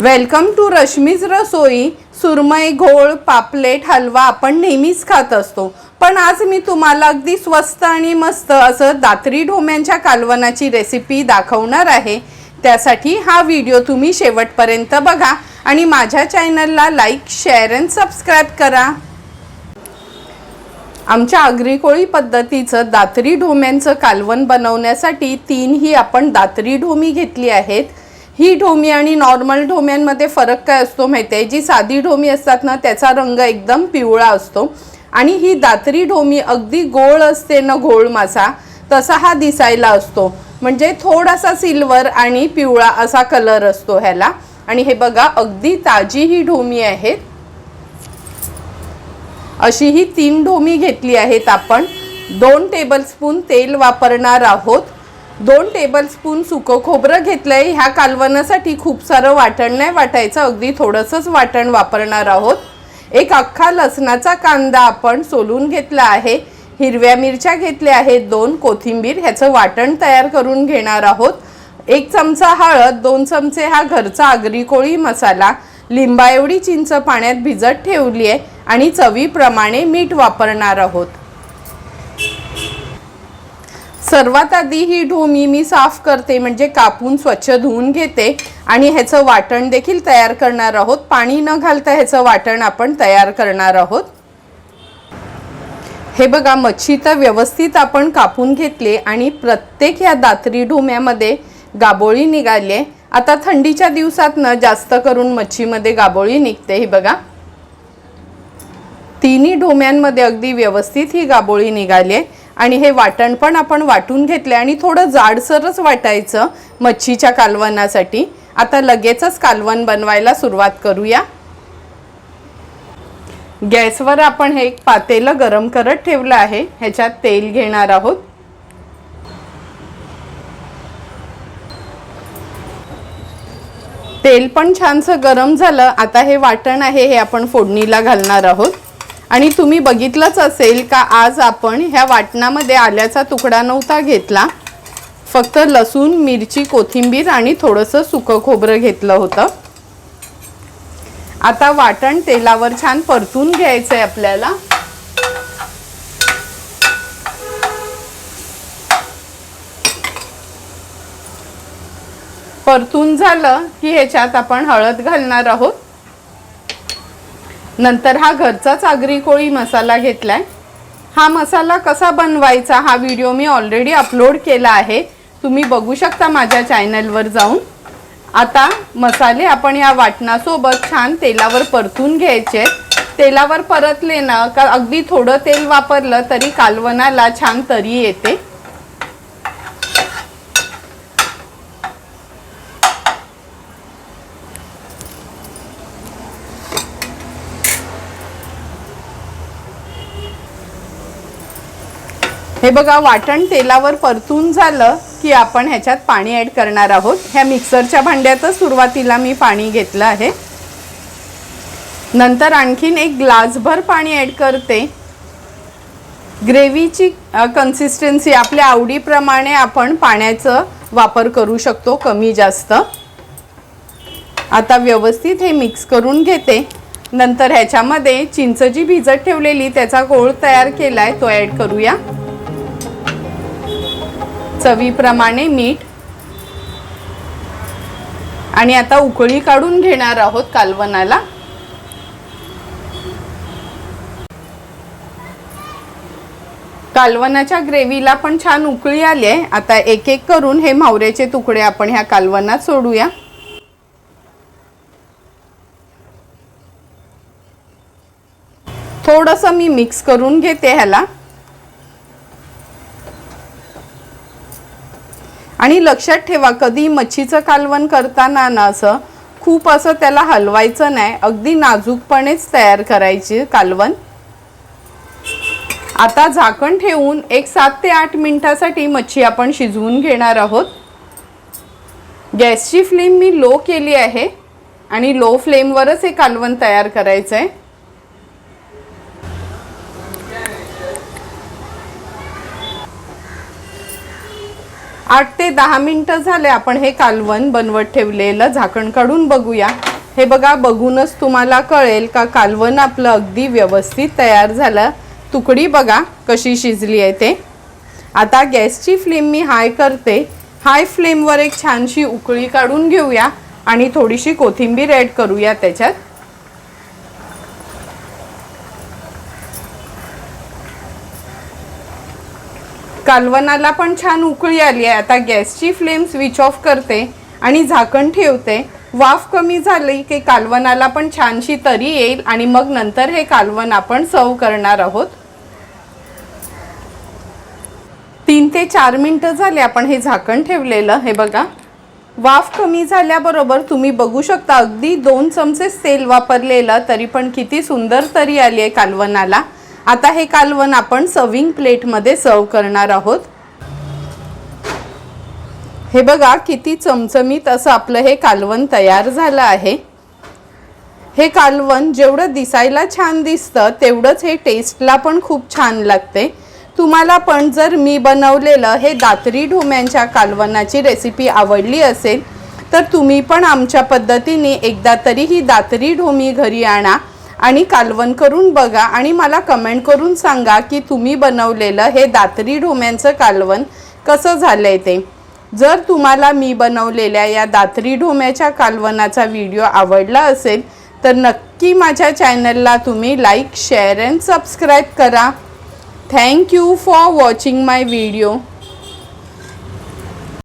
Welcome to Rashmi's Rasoi. सुरमई घोळ पापलेट हलवा आपण नेहमीच खात असतो. पण आज मी तुम्हाला अगदी स्वस्त आणि मस्त असं दात्री ढोम्यांच्या कालवनाची रेसिपी दाखवणार आहे. त्यासाठी हा व्हिडिओ तुम्ही शेवटपर्यंत बघा आणि माझ्या चॅनलला लाईक शेअर अँड सबस्क्राईब करा. आमच्या आग्रीकोळी पद्धतीचं दातरी ढोम्यांचं कालवण बनवण्यासाठी तीनही आपण दातरी ढोमी घेतली आहेत. ही ढोमी आणि नॉर्मल ढोम्यांमध्ये फरक काय असतो माहिती आहे जी साधी ढोमी असतात ना त्याचा रंग एकदम पिवळा असतो. आणि ही दात्री ढोमी अगदी गोळ असते ना घोळ मासा तसा हा दिसायला असतो. म्हणजे थोडासा सिल्वर आणि पिवळा असा कलर असतो ह्याला. आणि हे बघा अगदी ताजी ही ढोमी आहेत अशी ही तीन ढोमी घेतली आहेत आपण. दोन टेबलस्पून तेल वापरणार आहोत. दोन टेबलस्पून सुकं खोबरं घेतलं आहे ह्या कालवणासाठी खूप सारं वाटण नाही वाटायचं. अगदी थोडंसंच वाटण वापरणार आहोत. एक अख्खा लसणाचा कांदा आपण सोलून घेतला आहे. हिरव्या मिरच्या घेतल्या आहेत. दोन कोथिंबीर ह्याचं वाटण तयार करून घेणार आहोत. एक चमचा हळद दोन चमचे हा घरचा आगरी कोळी मसाला. लिंबा एवढी चिंच पाण्यात भिजत ठेवली आहे आणि चवीप्रमाणे मीठ वापरणार आहोत. सर्वात आधी ही ढोमी मी साफ करते म्हणजे कापून स्वच्छ धुवून घेते. आणि ह्याचं वाटण देखील तयार करणार आहोत. पाणी न घालता ह्याचं वाटण आपण तयार करणार आहोत. हे बघा मच्छी तर व्यवस्थित आपण कापून घेतले आणि प्रत्येक ह्या दात्री ढोम्यामध्ये गाबोळी निघाली आहे. आता थंडीच्या दिवसात न जास्त करून मच्छीमध्ये गाबोळी निघते हे बघा. तिन्ही ढोम्यांमध्ये अगदी व्यवस्थित ही गाबोळी निघाली आहे. आणि हे वाटण पण आपण वाटून घेतले आणि थोडं जाडसरच वाटायचं मच्छीच्या कालवनासाठी. आता लगेचच कालवण बनवायला सुरुवात करूया. गॅसवर आपण हे एक पातेलं गरम करत ठेवलं आहे. ह्याच्यात तेल घेणार आहोत. तेल पण छानसं गरम झालं. आता हे वाटण आहे हे आपण फोडणीला घालणार आहोत. आणि तुम्ही बघितलंच असेल का आज आपण ह्या वाटणामध्ये आल्याचा तुकडा नव्हता घेतला. फक्त लसूण मिरची कोथिंबीर आणि थोडंसं सुकं खोबरं घेतलं होतं. आता वाटण तेलावर छान परतून घ्यायचं आहे आपल्याला. परतून झालं की ह्याच्यात आपण हळद घालणार आहोत. नंतर हा घरचाच आगरी कोळी मसाला घेतलाय. हा मसाला कसा बनवायचा हा व्हिडिओ मी ऑलरेडी अपलोड केला आहे. तुम्ही बघू शकता माझ्या चॅनलवर जाऊन. आता मसाले आपण या वाटणासोबत छान तेलावर परतून घ्यायचे. तेलावर परतले ना का अगदी थोडं तेल वापरलं तरी कालवणाला छान तरी येते. हे बघा वाटण तेलावर परतून झालं की आपण ह्याच्यात पाणी ॲड करणार आहोत. ह्या मिक्सरच्या भांड्यातच सुरुवातीला मी पाणी घेतलं आहे. नंतर आणखीन एक ग्लासभर पाणी ॲड करते. ग्रेव्हीची कन्सिस्टन्सी आपल्या आवडीप्रमाणे आपण पाण्याचं वापर करू शकतो कमी जास्त. आता व्यवस्थित हे मिक्स करून घेते. नंतर ह्याच्यामध्ये चिंच जी भिजत ठेवलेली त्याचा गोळ तयार केला आहे तो ॲड करूया. चवीप्रमाणे मीठ. आणि आता उकळी काढून घेणार आहोत कालवनाला कालवनाच्या ग्रेव्हीला पण छान उकळी आली आहे आता एक एक करून हे मावऱ्याचे तुकडे आपण ह्या कालवनात सोडूया. थोडंसं मी मिक्स करून घेते ह्याला. आणि लक्षात ठेवा कधी मच्छीचं कालवण करताना ना असं खूप असं त्याला हलवायचं नाही अगदी नाजूकपणेच तयार करायची कालवण. आता झाकण ठेवून एक सात ते आठ मिनिटासाठी मच्छी आपण शिजवून घेणार आहोत. गॅसची फ्लेम मी लो केली आहे आणि लो फ्लेमवरच हे कालवण तयार करायचं आहे आठ ते दहा मिनटं झाले आपण हे कालवण बनवत ठेवलेलं झाकण काढून बघूया. हे बघा बघूनच तुम्हाला कळेल का कालवण आपलं अगदी व्यवस्थित तयार झालं. तुकडी बघा कशी शिजली आहे ते. आता गॅसची फ्लेम मी हाय करते. हाय फ्लेमवर एक छानशी उकळी काढून घेऊया आणि थोडीशी कोथिंबीर ॲड करूया त्याच्यात. कालवनाला पण छान उकळी आली आहे. आता गॅसची फ्लेम स्विच ऑफ करते आणि झाकण ठेवते. वाफ कमी झाली की कालवनाला पण छानशी तरी येईल आणि मग नंतर हे कालवण आपण सर्व करणार आहोत. तीन ते चार मिनटं झाले आपण हे झाकण ठेवलेलं. हे बघा. वाफ कमी झाल्याबरोबर तुम्ही बघू शकता अगदी दोन चमचे तेल वापरलेलं तरी पण किती सुंदर तरी आली आहे कालवनाला. आता हे कालवण आपण सर्विंग प्लेटमध्ये सर्व करणार आहोत. हे बघा किती चमचमीत असं आपलं हे कालवण तयार झालं आहे. हे कालवण जेवढं दिसायला छान दिसतं तेवढंच हे टेस्टला पण खूप छान लागते. तुम्हाला पण जर मी बनवलेलं हे दातरी ढोम्यांच्या कालवणाची रेसिपी आवडली असेल तर तुम्ही पण आमच्या पद्धतीने एकदा तरी ही दातरी ढोमी घरी आणा. आणि कालवण करून बघा आणि मला कमेंट करून सांगा की तुम्ही बनवलेलं हे दातरी ढोम्यांचं कालवण कसं झालंय ते. जर तुम्हाला मी बनवलेल्या या दातरी ढोम्याच्या कालवनाचा व्हिडिओ आवडला असेल तर नक्की माझ्या चॅनलला तुम्ही लाईक शेअर अँड सबस्क्राईब करा. Thank you for watching my video